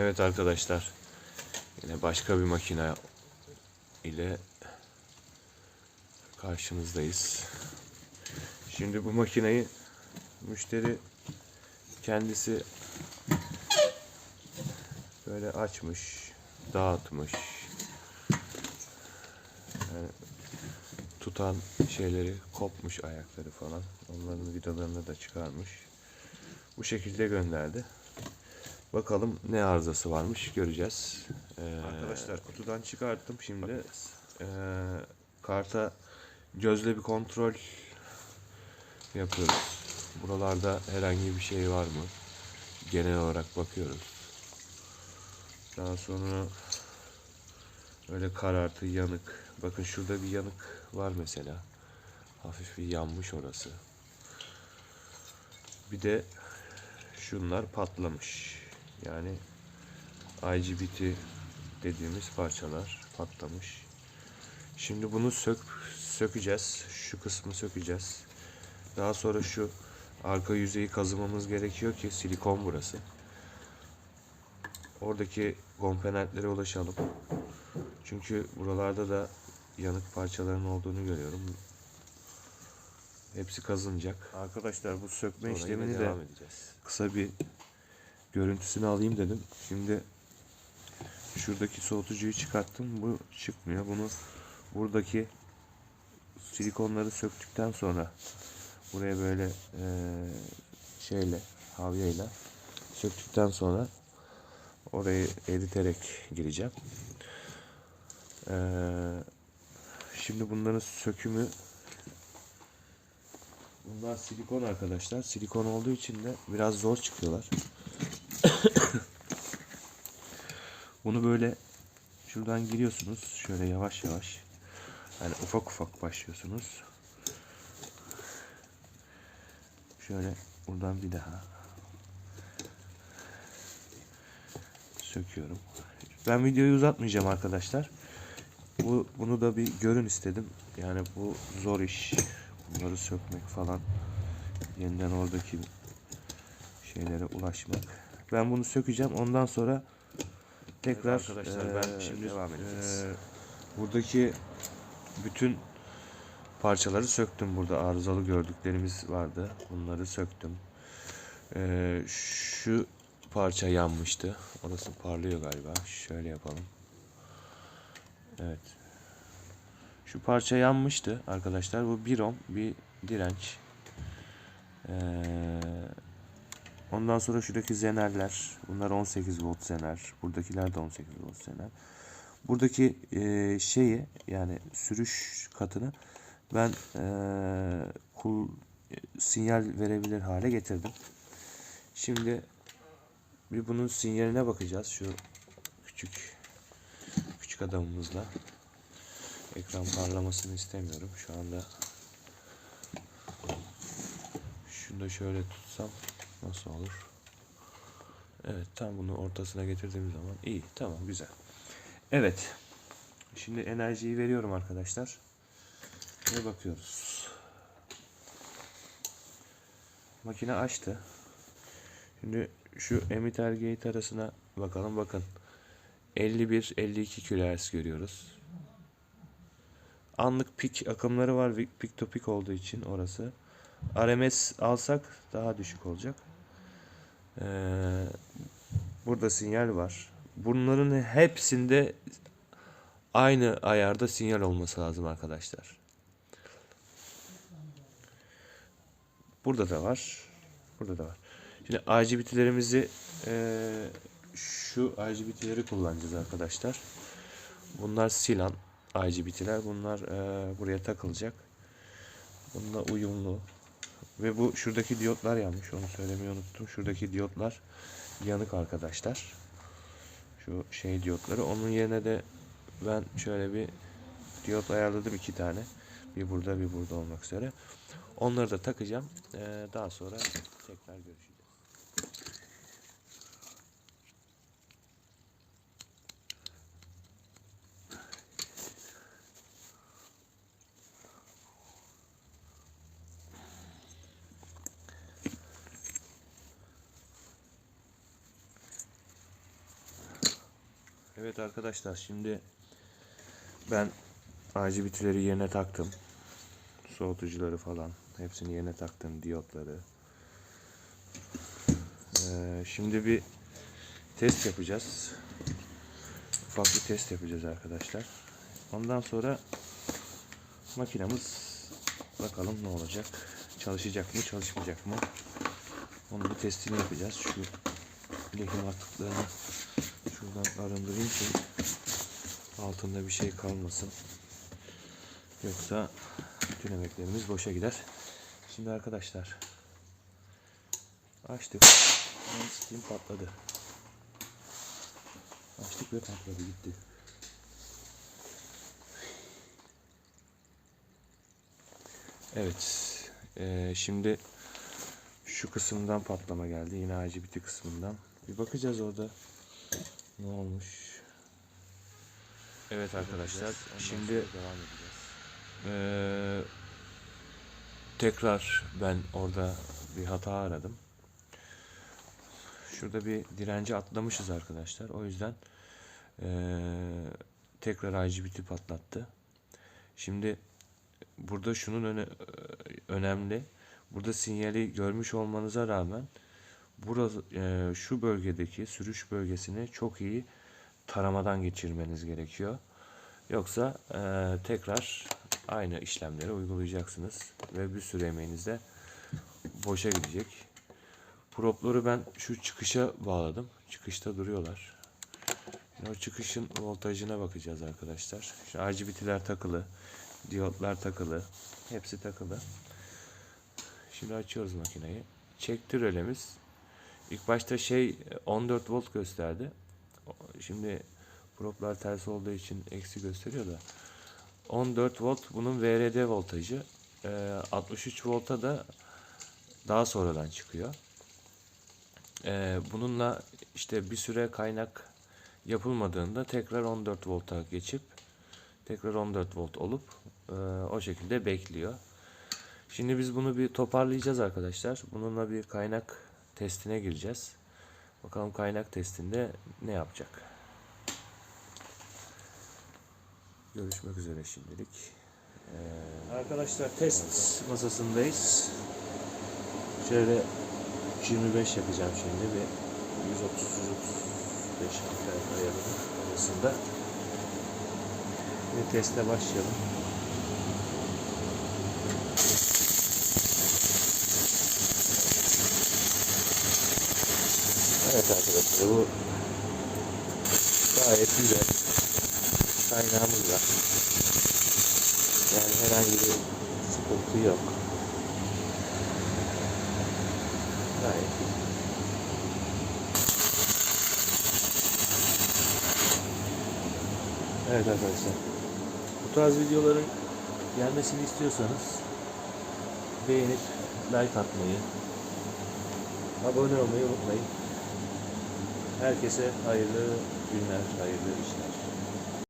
Evet arkadaşlar. Yine başka bir makine ile karşınızdayız. Şimdi bu makineyi müşteri kendisi böyle açmış, dağıtmış. Yani tutan şeyleri kopmuş ayakları falan. Onların vidalarını da çıkarmış. Bu şekilde gönderdi. Bakalım ne arızası varmış göreceğiz. Ee, Arkadaşlar kutudan çıkarttım şimdi. Ee, karta gözle bir kontrol yapıyoruz. Buralarda herhangi bir şey var mı? Genel olarak bakıyoruz. Daha sonra öyle karartı, yanık. Bakın şurada bir yanık var mesela. Hafif bir yanmış orası. Bir de şunlar patlamış. Yani IGBT dediğimiz parçalar patlamış. Şimdi bunu sök sökeceğiz. Şu kısmı sökeceğiz. Daha sonra şu arka yüzeyi kazımamız gerekiyor ki silikon burası. Oradaki komponentlere ulaşalım. Çünkü buralarda da yanık parçaların olduğunu görüyorum. Hepsi kazınacak. Arkadaşlar bu sökme Sonra işlemini de kısa bir görüntüsünü alayım dedim. Şimdi şuradaki soğutucuyu çıkarttım. Bu çıkmıyor. Bunu buradaki silikonları söktükten sonra buraya böyle eee, şeyle havyeyle söktükten sonra orayı eriterek gireceğim. Eee, şimdi bunların sökümü Bunlar silikon arkadaşlar. Silikon olduğu için de biraz zor çıkıyorlar. Bunu böyle şuradan giriyorsunuz. Şöyle yavaş yavaş. Yani ufak ufak başlıyorsunuz. Şöyle buradan bir daha söküyorum. Ben videoyu uzatmayacağım arkadaşlar. Bu bunu da bir görün istedim. Yani bu zor iş. Bunları sökmek falan. Yeniden oradaki şeylere ulaşmak. Ben bunu sökeceğim. Ondan sonra tekrar Evet arkadaşlar, ben eee, şimdi devam edeceğiz. eee, buradaki bütün parçaları söktüm. Burada arızalı gördüklerimiz vardı. Bunları söktüm. Eee, şu parça yanmıştı. Orası parlıyor galiba. Şöyle yapalım. Evet. Şu parça yanmıştı arkadaşlar. Bu 1 ohm bir direnç. Ee, ondan sonra şuradaki zenerler. Bunlar 18 volt zener. Buradakiler de 18 volt zener. Buradaki e, şeyi yani sürüş katını ben e, kul sinyal verebilir hale getirdim. Şimdi bir bunun sinyaline bakacağız. Şu küçük küçük adamımızla. Ekran parlamasını istemiyorum şu anda. Şunu da şöyle tutsam nasıl olur? Evet tam bunu ortasına getirdiğim zaman iyi tamam güzel. Evet. Şimdi enerjiyi veriyorum arkadaşlar. Ve bakıyoruz. Makine açtı. Şimdi şu emitter gate arasına bakalım bakın. 51-52 kHz görüyoruz. Anlık pik akımları var. Pik to pik olduğu için orası. RMS alsak daha düşük olacak. Ee, burada sinyal var. Bunların hepsinde aynı ayarda sinyal olması lazım arkadaşlar. Burada da var. Burada da var. Şimdi IGBT'lerimizi eee şu IGBT'leri kullanacağız arkadaşlar. Bunlar Silan IGBT'ler. Bunlar eee, buraya takılacak. Bununla uyumlu. Ve bu şuradaki diyotlar yanmış. Onu söylemeyi unuttum. Şuradaki diyotlar yanık arkadaşlar. Şu şey diyotları. Onun yerine de ben şöyle bir diyot ayarladım iki tane. Bir burada bir burada olmak üzere. Onları da takacağım. Eee, daha sonra tekrar görüşeceğiz. Evet arkadaşlar şimdi ben RGB'leri yerine taktım. Soğutucuları falan hepsini yerine taktım. Diyotları. Ee, şimdi bir test yapacağız. Ufak bir test yapacağız arkadaşlar. Ondan sonra makinamız bakalım ne olacak. Çalışacak mı çalışmayacak mı? Onun bir testini yapacağız. Şu lehim atıklarını şuradan arındırayım ki altında bir şey kalmasın. Yoksa bütün emeklerimiz boşa gider. Şimdi arkadaşlar açtık. Steam patladı. Açtık ve patladı gitti. Evet. eee, şimdi şu kısımdan patlama geldi. Yine IGBT kısmından. Bir bakacağız orada ne olmuş. Evet arkadaşlar. Şimdi devam edeceğiz. Eee, tekrar ben orada bir hata aradım. Şurada bir direnci atlamışız arkadaşlar. O yüzden eee, tekrar IGBT patlattı. Şimdi burada şunun öne, önemli. Burada sinyali görmüş olmanıza rağmen burası eee, şu bölgedeki sürüş bölgesini çok iyi taramadan geçirmeniz gerekiyor. Yoksa eee, tekrar aynı işlemleri uygulayacaksınız ve bir sürü emeğiniz de boşa gidecek. Propları ben şu çıkışa bağladım. Çıkışta duruyorlar. O çıkışın voltajına bakacağız arkadaşlar. Şu RGB'ler takılı, diyotlar takılı, hepsi takılı. Şimdi açıyoruz makineyi. Çekti rölemiz. İlk başta şey 14 volt gösterdi. Şimdi proplar ters olduğu için eksi gösteriyor da. 14 volt bunun VRD voltajı. Ee, 63 volta da daha sonradan çıkıyor. Ee, bununla işte bir süre kaynak yapılmadığında tekrar 14 volta geçip tekrar 14 volt olup e, o şekilde bekliyor. Şimdi biz bunu bir toparlayacağız arkadaşlar. Bununla bir kaynak testine gireceğiz. Bakalım kaynak testinde ne yapacak. Görüşmek üzere şimdilik. Ee, arkadaşlar test masasındayız. Şöyle 25 yapacağım şimdi bir 130 135 amper ayarının arasında. Ve teste başlayalım. Evet arkadaşlar bu gayet güzel kaynağımız var. Yani herhangi bir sıkıntı yok. Gayet iyi. Evet arkadaşlar. Bu tarz videoların gelmesini istiyorsanız beğenip like atmayı, abone olmayı unutmayın. Herkese hayırlı günler, hayırlı işler.